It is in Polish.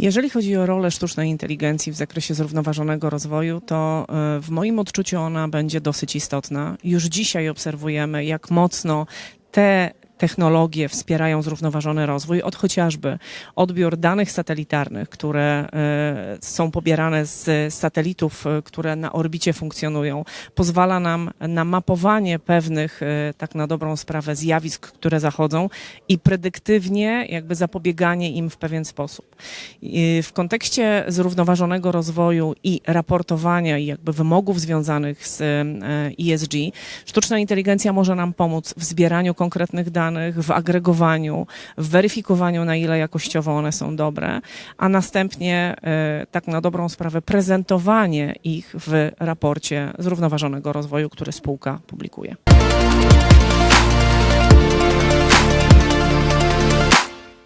Jeżeli chodzi o rolę sztucznej inteligencji w zakresie zrównoważonego rozwoju, to e, w moim odczuciu ona będzie dosyć istotna. Już dzisiaj obserwujemy, jak mocno te technologie wspierają zrównoważony rozwój, od chociażby odbiór danych satelitarnych, które e, są pobierane z satelitów, e, które na orbicie funkcjonują, pozwala nam na mapowanie pewnych, e, tak na dobrą sprawę, zjawisk, które zachodzą i predyktywnie jakby zapobieganie im w pewien sposób. W kontekście zrównoważonego rozwoju i raportowania i jakby wymogów związanych z ESG, sztuczna inteligencja może nam pomóc w zbieraniu konkretnych danych, w agregowaniu, w weryfikowaniu, na ile jakościowo one są dobre, a następnie e, tak na dobrą sprawę prezentowanie ich w raporcie zrównoważonego rozwoju, który spółka publikuje.